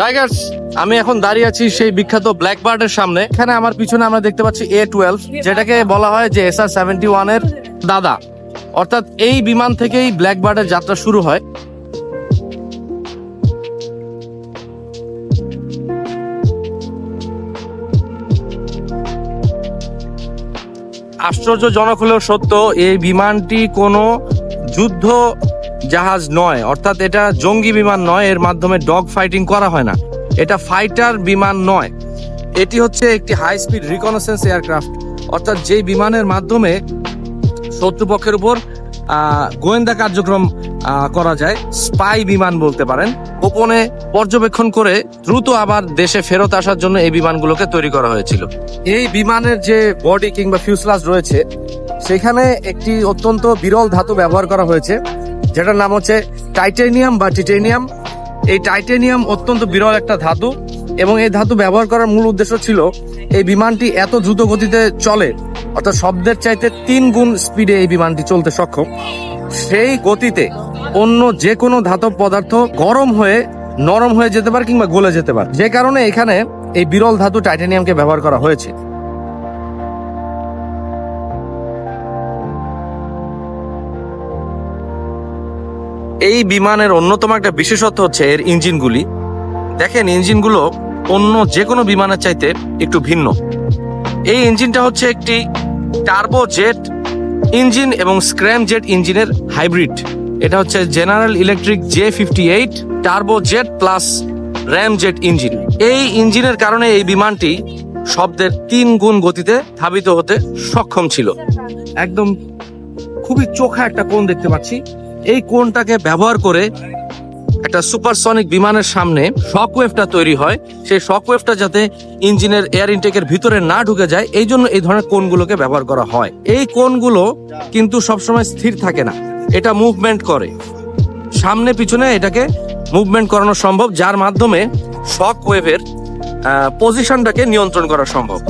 Tigers আমি এখন দাঁড়িয়ে আছি সেই বিখ্যাত ব্ল্যাক বার্ডের সামনে। এখানে আমার পিছনে আমরা দেখতে পাচ্ছি এ টুয়েলভ যেটাকে বলা হয় যে এস আর সেভেন্টি ওয়ানের দাদা। অর্থাৎ এই বিমান থেকেই ব্ল্যাক বার্ডের যাত্রা শুরু হয়। আশ্চর্যজনক হলেও সত্য, এই বিমানটি কোনো যুদ্ধ জাহাজ নয়। অর্থাৎ এটা জঙ্গি বিমান নয়, এর মাধ্যমে ডগ ফাইটিং করা হয় না। এটা ফাইটার বিমান নয়। এটি হচ্ছে একটি হাই স্পিড রিকনসেন্স এয়ারক্রাফট। অর্থাৎ যেই বিমানের মাধ্যমে শত্রুপক্ষের উপর গোয়েন্দা কার্যক্রম করা যায়। স্পাই বিমান বলতে পারেন। গোপনে পর্যবেক্ষণ করে দ্রুত আবার দেশে ফেরত আসার জন্য এই বিমানগুলোকে তৈরি করা হয়েছিল। এই বিমানের যে বডি কিংবা ফিউসলাস রয়েছে, সেখানে একটি অত্যন্ত বিরল ধাতু ব্যবহার করা হয়েছে, যেটার নাম হচ্ছে টাইটেনিয়াম বা টিটেনিয়াম। এই টাইটেনিয়াম অত্যন্ত বিরল একটা ধাতু এবং এই ধাতু ব্যবহার করার মূল উদ্দেশ্য ছিল, এই বিমানটি এত দ্রুত গতিতে চলে অর্থাৎ শব্দের চাইতে তিন গুণ স্পিডে এই বিমানটি চলতে সক্ষম। সেই গতিতে অন্য যে কোনো ধাতব পদার্থ গরম হয়ে, নরম হয়ে যেতে পারে কিংবা গলে যেতে পারে। যে কারণে এখানে এই বিরল ধাতু টাইটানিয়ামকে ব্যবহার করা হয়েছে। এই বিমানের অন্যতম একটা বিশেষত্ব হচ্ছে এর ইঞ্জিনগুলি। দেখেন, ইঞ্জিনগুলো অন্য যে কোনো বিমানের চাইতে একটু ভিন্ন। এই ইঞ্জিনটা হচ্ছে একটি টার্বো জেট ইঞ্জিন এবং স্ক্র্যাম জেট ইঞ্জিনের হাইব্রিড এটা হচ্ছে General Electric J fifty eight turbo jet plus ram jet engine এই ইঞ্জিনের কারণে এই বিমানটি শব্দের তিন গুণ গতিতে ধাবিত হতে সক্ষম ছিল। একদম খুবই চোখা একটা কোণ দেখতে পাচ্ছি। এই কোণটাকে ব্যবহার করে একটা সুপারসনিক বিমানের সামনে শক ওয়েভটা তৈরি হয়। সেই শক ওয়েভটা যাতে ইঞ্জিনের এয়ার ইনটেকের ভিতরে না ঢুকে যায়, এই জন্য এই ধরনের কোণগুলোকে ব্যবহার করা হয়। এই কোণগুলো কিন্তু সবসময় স্থির থাকে না। এটা মুভমেন্ট করে। সামনে পিছনে এটাকে মুভমেন্ট করানো সম্ভব, যার মাধ্যমে শক ওয়েভের পজিশনটাকে নিয়ন্ত্রণ করা সম্ভব।